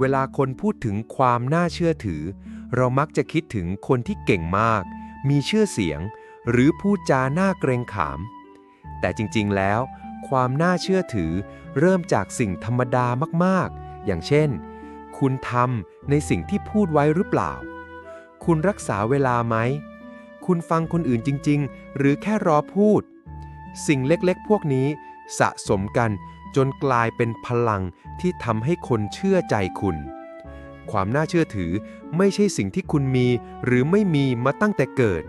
เวลาคนพูดถึงความน่าเชื่อถือ เรามักจะคิดถึงคนที่เก่งมาก มีชื่อเสียง หรือพูดจาน่าเกรงขาม แต่จริงๆแล้ว ความน่าเชื่อถือ เริ่มจากสิ่งธรรมดามากๆ อย่างเช่น คุณทำในสิ่งที่พูดไว้หรือเปล่า คุณรักษาเวลาไหม คุณฟังคนอื่นจริง ๆ หรือแค่รอพูด สิ่งเล็กๆ พวกนี้สะสมกัน จนกลายเป็นพลังที่ทำให้คนเชื่อใจคุณ ความน่าเชื่อถือไม่ใช่สิ่งที่คุณมีหรือไม่มีมาตั้งแต่เกิด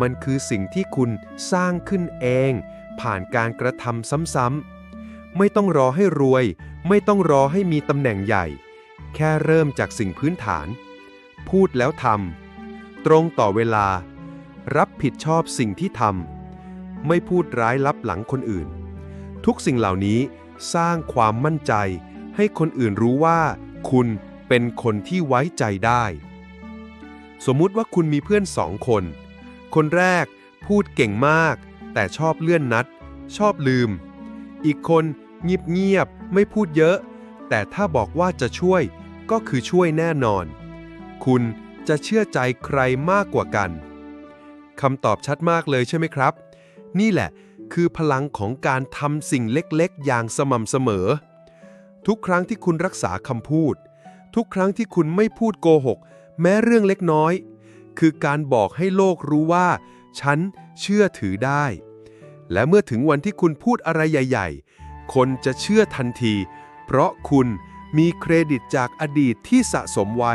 มันคือสิ่งที่คุณสร้างขึ้นเอง ผ่านการกระทำซ้ำๆ ไม่ต้องรอให้รวย ไม่ต้องรอให้มีตำแหน่งใหญ่ แค่เริ่มจากสิ่งพื้นฐาน พูดแล้วทำตรงต่อเวลา รับผิดชอบสิ่งที่ทำไม่พูดร้ายลับหลังคนอื่น ทุกสิ่งเหล่านี้ สร้างความมั่นใจ ให้คนอื่นรู้ว่า คุณเป็นคนที่ไว้ใจได้ สมมุติว่าคุณมีเพื่อนสองคน คนแรกพูดเก่งมาก แต่ชอบเลื่อนนัด ชอบลืม อีกคนเงียบๆไม่พูดเยอะ แต่ถ้าบอกว่าจะช่วยก็คือช่วยแน่นอน คุณจะเชื่อใจใครมากกว่ากันคำตอบชัดมากเลยใช่ไหมครับ นี่แหละ คือพลังของการทำสิ่งเล็กๆ อย่างสม่ำเสมอ ทุกครั้งที่คุณรักษาคำพูด ทุกครั้งที่คุณไม่พูดโกหก แม้เรื่องเล็กน้อย คือการบอกให้โลกรู้ว่า ฉันเชื่อถือได้ และเมื่อถึงวันที่คุณพูดอะไรใหญ่ ๆ คนจะเชื่อทันที เพราะคุณมีเครดิตจากอดีตที่สะสมไว้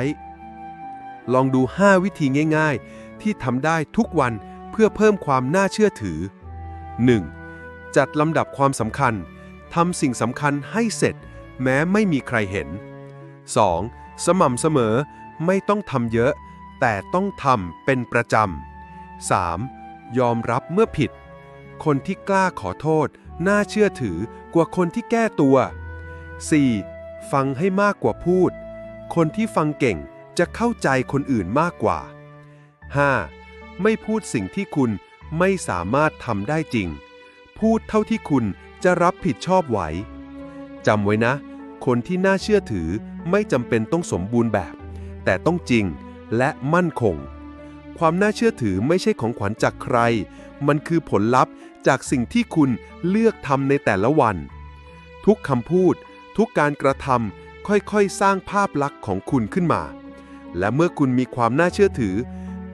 ลองดู 5 วิธีง่าย ๆ ที่ทำได้ทุกวันเพื่อเพิ่มความน่าเชื่อถือ 1. จัดลำดับความสำคัญทำสิ่งสำคัญให้เสร็จ แม้ไม่มีใครเห็น 2. สม่ำเสมอไม่ต้องทำเยอะ แต่ต้องทำเป็นประจำ 3. ยอมรับเมื่อผิด คนที่กล้าขอโทษ น่าเชื่อถือกว่าคนที่แก้ตัว 4. ฟังให้มากกว่าพูด คนที่ฟังเก่งจะเข้าใจคนอื่นมากกว่า 5. ไม่พูดสิ่งที่คุณ ไม่สามารถทำได้จริง พูดเท่าที่คุณจะรับผิดชอบไหวจำไว้นะ คนที่น่าเชื่อถือไม่จำเป็นต้องสมบูรณ์แบบ แต่ต้องจริงและมั่นคง ความน่าเชื่อถือไม่ใช่ของขวัญจากใคร มันคือผลลัพธ์จากสิ่งที่คุณเลือกทำในแต่ละวัน ทุกคำพูด ทุกการกระทำค่อยๆ สร้างภาพลักษณ์ของคุณขึ้นมา และเมื่อคุณมีความน่าเชื่อถือ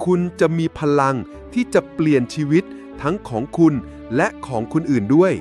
คุณจะมีพลัง ที่จะเปลี่ยนชีวิตทั้งของคุณและของคนอื่นด้วย